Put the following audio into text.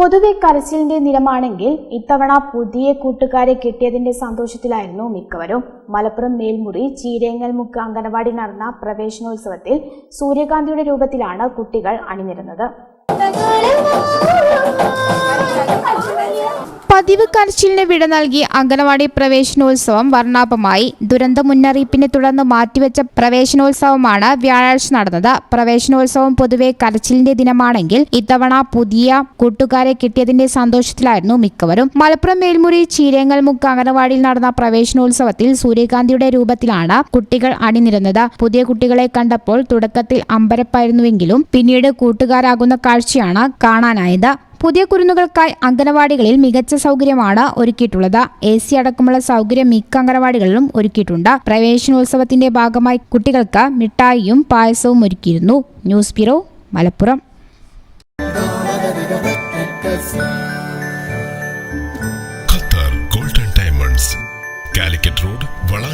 പൊതുവെ കരച്ചിലിന്റെ നിരമാണെങ്കിൽ ഇത്തവണ പുതിയ കൂട്ടുകാരെ കിട്ടിയതിന്റെ സന്തോഷത്തിലായിരുന്നു മിക്കവരും. മലപ്പുറം മേൽമുറി ചീരേങ്ങൽ മുക്ക് അംഗനവാടി നടന്ന പ്രവേശനോത്സവത്തിൽ സൂര്യകാന്തിയുടെ രൂപത്തിലാണ് കുട്ടികൾ അണിനിരുന്നത്. പതിവ് കരച്ചിലിന് വിട നൽകി അംഗനവാടി പ്രവേശനോത്സവം വർണാഭമായി. ദുരന്ത മുന്നറിയിപ്പിനെ തുടർന്ന് മാറ്റിവെച്ച പ്രവേശനോത്സവമാണ് വ്യാഴാഴ്ച നടന്നത്. പ്രവേശനോത്സവം പൊതുവെ കരച്ചിലിന്റെ ദിനമാണെങ്കിൽ ഇത്തവണ പുതിയ കൂട്ടുകാരെ കിട്ടിയതിന്റെ സന്തോഷത്തിലായിരുന്നു മിക്കവരും. മലപ്പുറം മേൽമുറി ചീരങ്ങൽമുക്ക് അംഗനവാടിയിൽ നടന്ന പ്രവേശനോത്സവത്തിൽ സൂര്യകാന്തിയുടെ രൂപത്തിലാണ് കുട്ടികൾ അണിനിരുന്നത്. പുതിയ കുട്ടികളെ കണ്ടപ്പോൾ തുടക്കത്തിൽ അമ്പരപ്പായിരുന്നുവെങ്കിലും പിന്നീട് കൂട്ടുകാരാകുന്ന കാഴ്ചയാണ് കാണാനായത്. പുതിയ കുരുന്നുകൾക്കായി അംഗനവാടികളിൽ മികച്ച സൗകര്യമാണ് ഒരുക്കിയിട്ടുള്ളത്. എ സി അടക്കമുള്ള സൗകര്യം മിക്ക അംഗനവാടികളിലും ഒരുക്കിയിട്ടുണ്ട്. പ്രവേശനോത്സവത്തിന്റെ ഭാഗമായി കുട്ടികൾക്ക് മിഠായിയും പായസവും ഒരുക്കിയിരുന്നു. News bureau Malappuram. Qatar golden diamonds Calicut road main